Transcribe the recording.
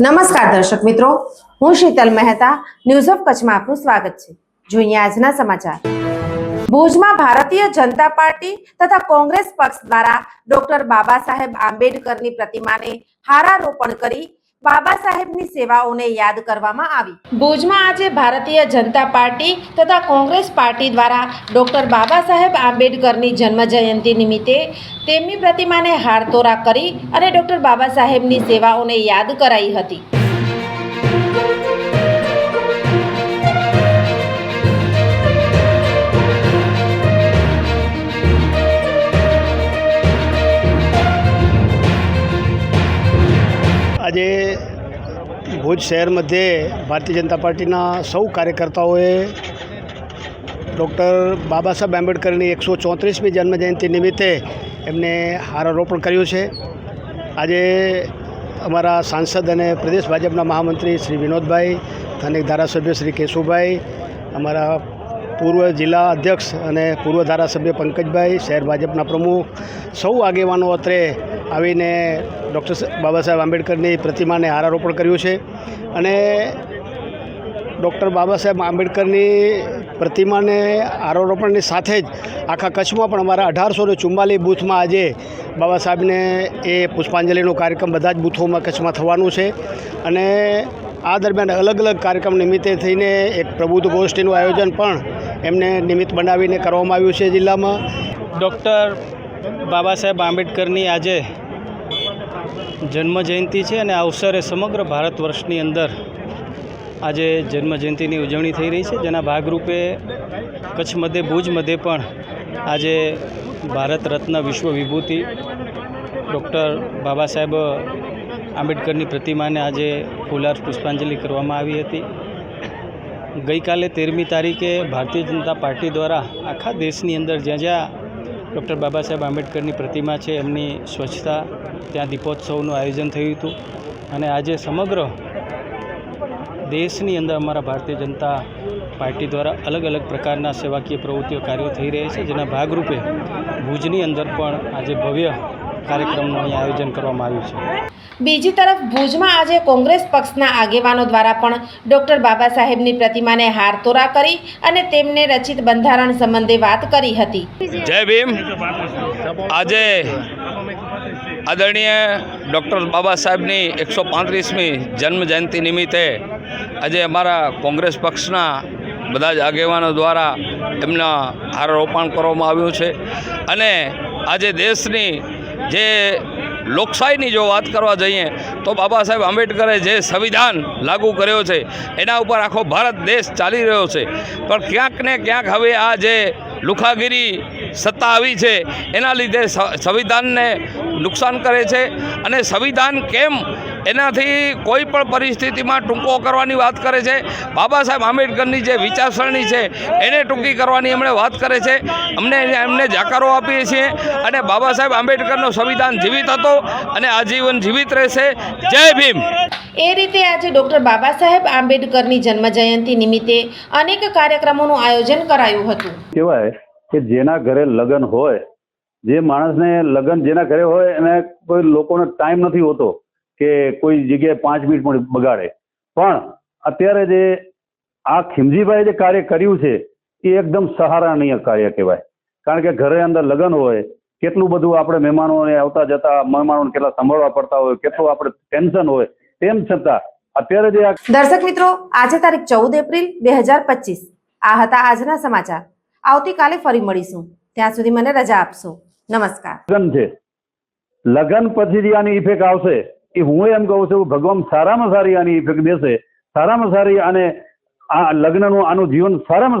નમસ્કાર દર્શક મિત્રો, હું શીતલ મહેતા ન્યૂઝ ઓફ કચ્છમાં આપનું સ્વાગત છે. જોઈએ આજના સમાચાર. ભુજમાં ભારતીય જનતા પાર્ટી તથા કોંગ્રેસ પક્ષ દ્વારા ડોક્ટર બાબા સાહેબ આંબેડકરની પ્રતિમાને હારારોપણ કરી બાબા સાહેબની સેવાઓને યાદ કરવામાં આવી. ભુજમાં આજે ભારતીય જનતા પાર્ટી તથા કોંગ્રેસ પાર્ટી દ્વારા ડોક્ટર બાબા સાહેબ આંબેડકરની જન્મ જયંતિ નિમિત્તે તેમની પ્રતિમાને હારતોરા કરી અને ડોક્ટર બાબા સાહેબની સેવાઓને યાદ કરાઈ હતી. આજે ભુજ શહેર મધ્યે ભારતીય જનતા પાર્ટીના સૌ કાર્યકર્તાઓએ ડૉક્ટર બાબા સાહેબ આંબેડકરની એકસો ચોત્રીસમી જન્મજયંતિ નિમિત્તે એમને હારારોપણ કર્યું છે. આજે અમારા સાંસદ અને પ્રદેશ ભાજપના મહામંત્રી શ્રી વિનોદભાઈ, સ્થાનિક ધારાસભ્ય શ્રી કેશુભાઈ, અમારા પૂર્વ જિલ્લા અધ્યક્ષ અને પૂર્વ ધારાસભ્ય પંકજભાઈ, શહેર ભાજપના પ્રમુખ, સૌ આગેવાનો અત્રે આવીને ડૉક્ટર બાબા સાહેબ આંબેડકરની પ્રતિમાને હારારોપણ કર્યું છે અને ડૉક્ટર બાબા સાહેબ આંબેડકરની પ્રતિમાને આરોપણની સાથે જ આખા કચ્છમાં પણ અમારા અઢારસો ને ચુમ્માલીસ બૂથમાં આજે બાબા સાહેબને એ પુષ્પાંજલિનો કાર્યક્રમ બધા જ બૂથોમાં કચ્છમાં થવાનું છે અને આ દરમિયાન અલગ અલગ કાર્યક્રમ નિમિત્તે થઈને એક પ્રબુદ્ધ ગોષ્ઠીનું આયોજન પણ એમને નિમિત્ત બનાવીને કરવામાં આવ્યું છે જિલ્લામાં. ડૉક્ટર બાબા સાહેબ આંબેડકરની આજે જન્મ જયંતિ છે અને અવસરે સમગ્ર ભારત વર્ષની અંદર આજે જન્મ જયંતિની ઉજવણી થઈ રહી છે. જેના ભાગરૂપે કચ્છ મધ્યે ભુજ મધ્યે પણ આજે ભારત રત્ન વિશ્વ વિભૂતિ ડૉક્ટર બાબા સાહેબ આંબેડકરની પ્રતિમાને આજે ફૂલાર પુષ્પાંજલિ કરવામાં આવી હતી. ગઈકાલે તેરમી તારીખે ભારતીય જનતા પાર્ટી દ્વારા આખા દેશની અંદર જ્યાં જ્યાં ડૉક્ટર બાબા સાહેબ આંબેડકરની પ્રતિમા છે, એમની સ્વચ્છતા, ત્યાં દીપોત્સવનું આયોજન થયું હતું. અને આજે સમગ્ર દેશની અંદર અમારા ભારતીય જનતા પાર્ટી દ્વારા અલગ અલગ પ્રકારના સેવાકીય પ્રવૃત્તિઓ, કાર્યો થઈ રહ્યા છે. જેના ભાગરૂપે ભુજની અંદર પણ આજે ભવ્ય કાર્યક્રમનું આયોજન કરવામાં આવ્યું છે. બીજી તરફ ભુજમાં આજે કોંગ્રેસ પક્ષના આગેવાનો દ્વારા પણ ડોક્ટર બાબા સાહેબની પ્રતિમાને હાર તોરા કરી અને તેમને રચિત બંધારણ સંબંધે વાત કરી હતી. જય ભીમ. આજે આદરણીય ડૉક્ટર બાબા સાહેબની એકસો પાંત્રીસમી જન્મ જયંતિ નિમિત્તે આજે અમારા કોંગ્રેસ પક્ષના બધા જ આગેવાનો દ્વારા એમના હારારોપણ કરવામાં આવ્યું છે. અને આજે દેશની જે લોકશાહીની જો વાત કરવા જઈએ, તો બાબા સાહેબ આંબેડકરે જે સંવિધાન લાગુ કર્યો છે, એના ઉપર આખો ભારત દેશ ચાલી રહ્યો છે. પણ ક્યાંક ને ક્યાંક હવે આ જે લુખાગીરી સત્તા આવી છે, એના લીધે સંવિધાનને નુકસાન કરે છે. અને સંવિધાન કેમ એનાથી કોઈ પણ પરિસ્થિતિમાં ટૂંકો કરવાની વાત કરે છે. બાબા સાહેબ આંબેડકરની જે વિચારસરણી છે એને ટૂંકી કરવાની એમણે વાત કરે છે. અમને એમને જાકારો આપીએ છીએ અને બાબા સાહેબ આંબેડકરનો સંવિધાન જીવિત હતો અને આજીવન જીવિત રહેશે. જય ભીમ! એ રીતે આજે ડૉક્ટર બાબા સાહેબ આંબેડકરની જન્મ જયંતિ નિમિત્તે અનેક કાર્યક્રમોનું આયોજન કરાયું હતું. કહેવાય કે જેના ઘરે લગ્ન હોય જે માણસને લગ્ન જેના ઘરે હોય એને કોઈ લોકોનો ટાઈમ નથી હોતો. કે કોઈ જગ્યાએ પાંચ મિનિટ પણ બગાડે. પણ અત્યારે જે આ ખીમજીભાઈ જે કાર્ય કર્યું છે એ એકદમ સહારણીય કાર્ય કહેવાય. કારણ કે ઘરે અંદર લગ્ન હોય કેટલું બધું આપણે મહેમાનોને આવતા જતા મહેમાનોને કેટલા સંભાળવા પડતા હોય કેટલું આપણે ટેન્શન હોય તેમ છતાં અત્યારે જે દર્શક મિત્રો આજે તારીખ ચૌદ એપ્રિલ બે હજાર પચીસ. આ હતા આજના સમાચાર. આવતીકાલે ફરી મળીશું. ત્યાં સુધી મને રજા આપશો. નમસ્કાર. લગ્ન છે. લગ્ન પછી આની ઇફેક્ટ આવશે એ હું એમ કહું છું, ભગવાન સારામાં સારી આની ઇફેક્ટ દેશે સારામાં સારી અને આ લગ્નનું આનું જીવન સારામાં